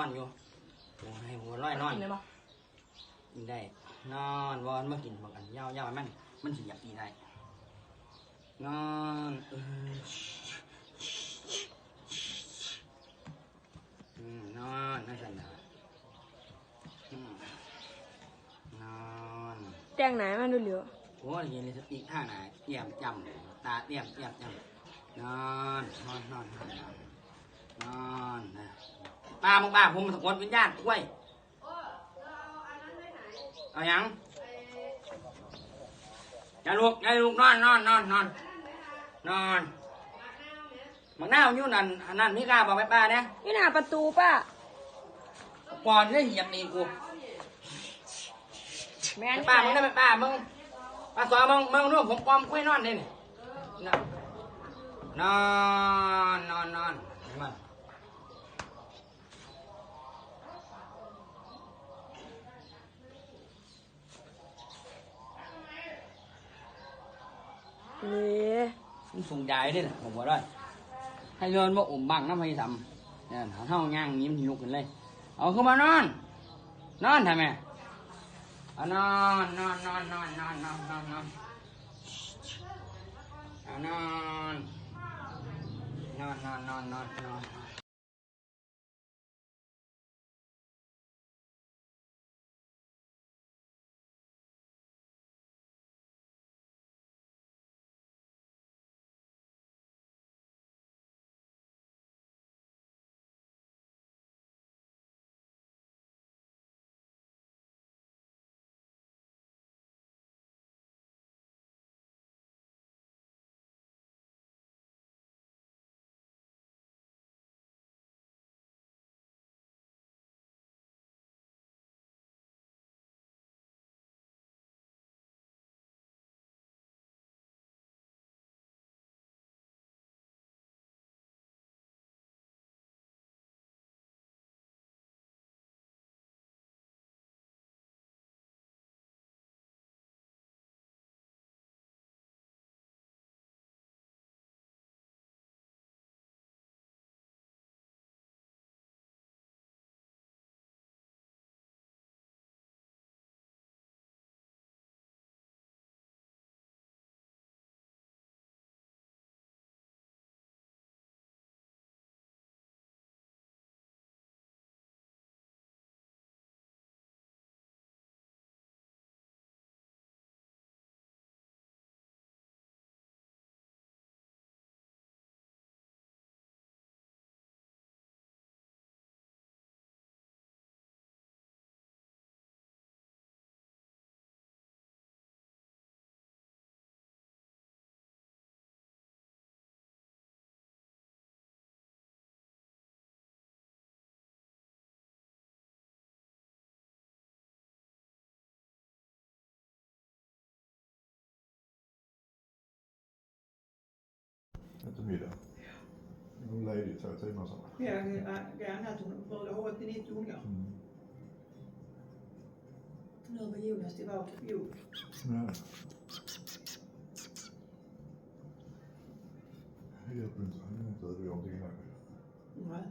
อนอยู่โอ้ให้หัวร้อยนอนกินได้ปะกินได้ นอนวอนมากินบางอันยาวยาวมัน มันสิอยากกินได้ นอนเอออืมนอนนั่นสันนะอืมนอนแต่งไหนมันดูเหลียวโอ้ยเย็นเลยสติท่าไหนเตรียมจำตาเตรียมเตรียมจำนอนนอนนอนนอนนอนนอ นนะป้ามึงป้าผมสะกดวิญญาณกล้วยเอาหยังอย่าลุกอย่าลุกนอนนอนนอนนอนนอนมังนาวอยู่นั่นอันนั้นมีกล้าบอกไปป้าเนี่ยนี่หน้าประตูป้าก่อนได้เหยียบตีนกูแม่นป้ามึงได้ไปป้ามึงป้าสอนมึงมึงนู่นผมปลอมกล้วยนอนเลยนี่นอนนอนนอน เลยมันสูงใหญ่ด้วยนะผมว่าได้ให้เดินว่าอุ่มบังน้ำให้ทำเนี่ยเท่าย่างนี้มันหิวกันเลย เอาขึ้นมานอน นอนทำไมเอานอนนอนนอนนอนนอนนอนนอนนอนเอานอนนอนนอนนอนนอน eftermiddag. Hon är ledig i två timmar sen. Ja, det är den natten. Hon har 80-90 ungar. Mm. Nu var Jonas tillbaka på jorden. Det hjälper inte. Han är inte övergång till Nej.